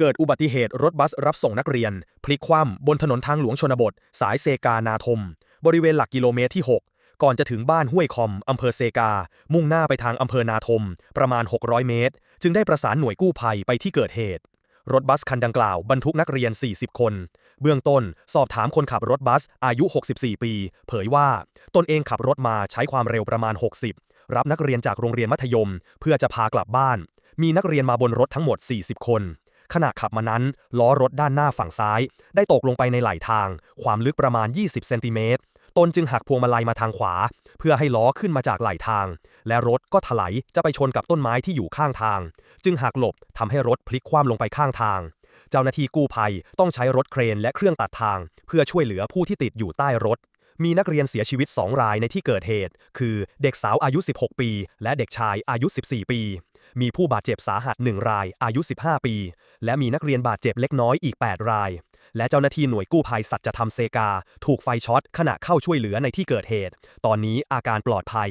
เกิดอุบัติเหตุรถบัสรับส่งนักเรียน พลิกคว่ำบนถนนทางหลวงชนบท สายเซกานาทม บริเวณหลักกิโลเมตรที่ 6 ก่อนจะถึงบ้านห้วยคอม อำเภอเซกา มุ่งหน้าไปทางอำเภอนาทม ประมาณ 600 เมตร จึงได้ประสานหน่วยกู้ภัยไปที่เกิดเหตุ รถบัสคันดังกล่าวบรรทุกนักเรียน 40 คน เบื้องต้นสอบถามคนขับรถบัสอายุ 64 ปี เผยว่าตนเองขับรถมาใช้ความเร็วประมาณ 60 รับนักเรียนจากโรงเรียนมัธยม เพื่อจะพากลับบ้านมีนักเรียนมาบนรถทั้งหมด 40 คน ขณะขับมานั้น ล้อรถด้านหน้าฝั่งซ้าย ได้ตกลงไปในไหลทาง ความลึกประมาณ 20 เซนติเมตร ตนจึงหักพวงมาลัยมาทางขวา เพื่อให้ล้อขึ้นมาจากไหลทาง และรถก็ถลายจะไปชนกับต้นไม้ที่อยู่ข้างทาง จึงหักหลบทำให้รถพลิกคว่ำลงไปข้างทาง เจ้าหน้าที่กู้ภัยต้องใช้รถเครนและเครื่องตัดทาง เพื่อช่วยเหลือผู้ที่ติดอยู่ใต้รถมีนักเรียนเสียชีวิต 2 รายในที่เกิดเหตุ คือเด็กสาวอายุ 16 ปี และเด็กชายอายุ 14 ปี มีผู้บาดเจ็บสาหัส 1 ราย อายุ 15 ปี และมีนักเรียนบาดเจ็บเล็กน้อยอีก 8 ราย และเจ้าหน้าที่หน่วยกู้ภัยสัจธรรมเซกา ถูกไฟช็อตขณะเข้าช่วยเหลือในที่เกิดเหตุ ตอนนี้อาการปลอดภัย